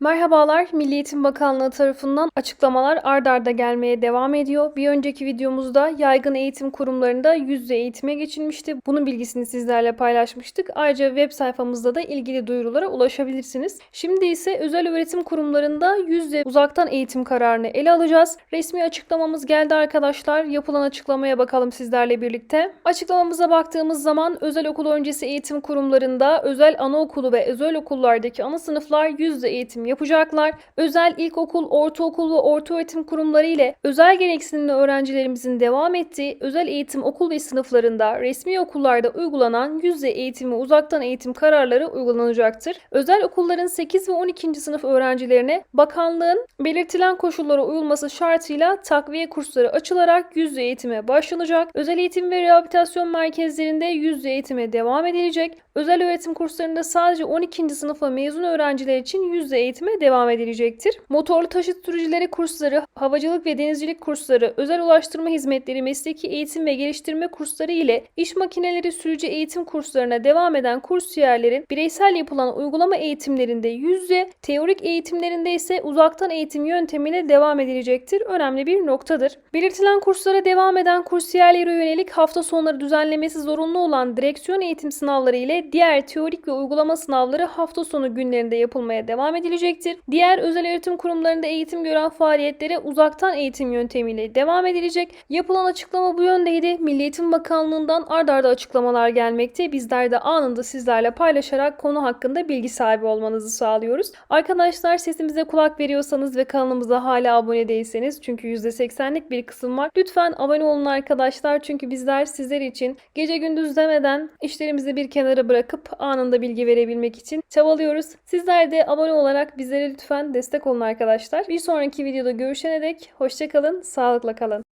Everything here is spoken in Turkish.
Merhabalar, Milli Eğitim Bakanlığı tarafından açıklamalar ard arda gelmeye devam ediyor. Bir önceki videomuzda yaygın eğitim kurumlarında yüz yüze eğitime geçilmişti. Bunun bilgisini sizlerle paylaşmıştık. Ayrıca web sayfamızda da ilgili duyurulara ulaşabilirsiniz. Şimdi ise özel öğretim kurumlarında yüz yüze uzaktan eğitim kararını ele alacağız. Resmi açıklamamız geldi arkadaşlar. Yapılan açıklamaya bakalım sizlerle birlikte. Açıklamamıza baktığımız zaman özel okul öncesi eğitim kurumlarında özel anaokulu ve özel okullardaki ana sınıflar yüz yüze eğitim yapacaklar. Özel ilkokul, ortaokul ve ortaöğretim kurumları ile özel gereksinimli öğrencilerimizin devam ettiği özel eğitim okul ve sınıflarında resmi okullarda uygulanan yüz yüze eğitim ve uzaktan eğitim kararları uygulanacaktır. Özel okulların 8 ve 12. sınıf öğrencilerine bakanlığın belirtilen koşullara uyulması şartıyla takviye kursları açılarak yüz yüze eğitime başlanacak. Özel eğitim ve rehabilitasyon merkezlerinde yüz yüze eğitime devam edilecek. Özel öğretim kurslarında sadece 12. sınıfa mezun öğrenciler için yüz yüze eğitime devam edilecektir. Motorlu taşıt sürücüleri kursları, havacılık ve denizcilik kursları, özel ulaştırma hizmetleri, mesleki eğitim ve geliştirme kursları ile iş makineleri sürücü eğitim kurslarına devam eden kursiyerlerin bireysel yapılan uygulama eğitimlerinde yüz yüze, teorik eğitimlerinde ise uzaktan eğitim yöntemiyle devam edilecektir. Önemli bir noktadır. Belirtilen kurslara devam eden kursiyerlere yönelik hafta sonları düzenlemesi zorunlu olan direksiyon eğitim sınavları ile diğer teorik ve uygulama sınavları hafta sonu günlerinde yapılmaya devam edilecektir. Diğer özel öğretim kurumlarında eğitim gören faaliyetlere uzaktan eğitim yöntemiyle devam edilecek. Yapılan açıklama bu yöndeydi. Milli Eğitim Bakanlığı'ndan ard arda açıklamalar gelmekte. Bizler de anında sizlerle paylaşarak konu hakkında bilgi sahibi olmanızı sağlıyoruz. Arkadaşlar sesimize kulak veriyorsanız ve kanalımıza hala abone değilseniz çünkü %80'lik bir kısım var. Lütfen abone olun arkadaşlar çünkü bizler sizler için gece gündüz demeden işlerimizi bir kenara bırakıp anında bilgi verebilmek için çabalıyoruz. Sizler de abone olarak bizlere lütfen destek olun arkadaşlar. Bir sonraki videoda görüşene dek hoşçakalın, sağlıkla kalın.